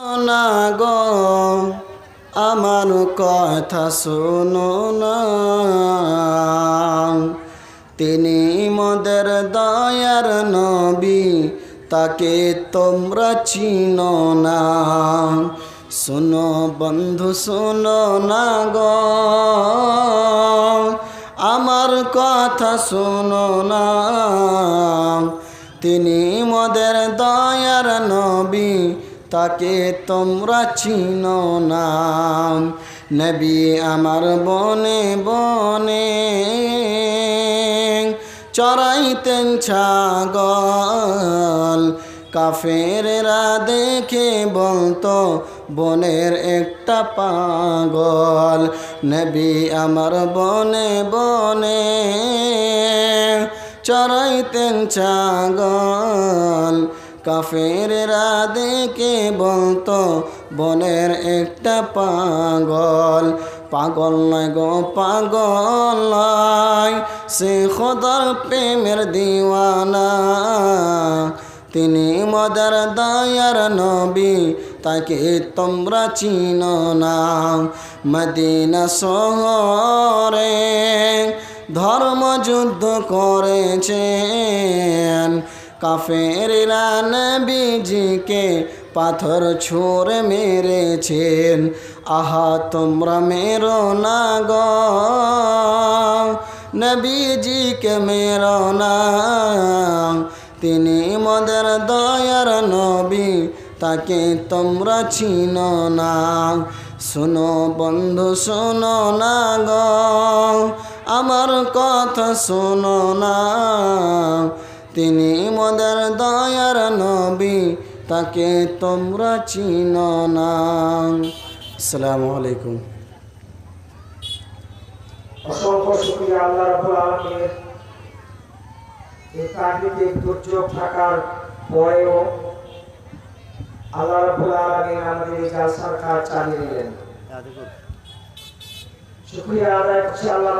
না গো, আমার কথা শোনো না। তিনি মদের দয়ার নবী, তাকে তোমরা চিনো না। শোনো বন্ধু, শোনো না গো। আমার কথা শোনো না। তিনি মদের দয়ার নবী তাকে তোমরা চিনো নাম নবী আমার বনে বনে চড়াইতেন ছাগল। কাফেরেরা দেখে বলতো, বনের একটা পাগল। নবী আমার বনে বনে চড়াইতেন ছাগল। কাফেরেরা দেখে বলতো, বনের একটা পাগল পাগল নয় গো, পাগল নয়। সে খোদার প্রেমের দিওয়ানা। তিনি মদার দয়ার নবী, তাকে তোমরা চিনো না। মদিনা শহরে ধর্মযুদ্ধ করেছেন। কাফেরা নবীজিকে পাথর ছোড়ে মেরেছেন। আহা, তোমরা মেরো না গো। নবীজিকে মেরো না। তিনি মদের দয়ার নবী, তাকে তোমরা চিনো না। শোনো বন্ধু, শোনো না গো। আমার কথা শোনো না। তিনি মদের দয়ার নবী তাকে তোমরা চিনো না। আসসালামু আলাইকুম। অসংখ্য শুক্রিয়া আল্লাহ রাব্বুল আলামিনের এই প্রাকৃতিক দুর্যোগ থাকার পরেও আল্লাহ রাব্বুল আলামিন আমাদের এই জালসার কাজ চালিয়ে নিলেন। শুক্রিয়া আদায় করছি আল্লাহ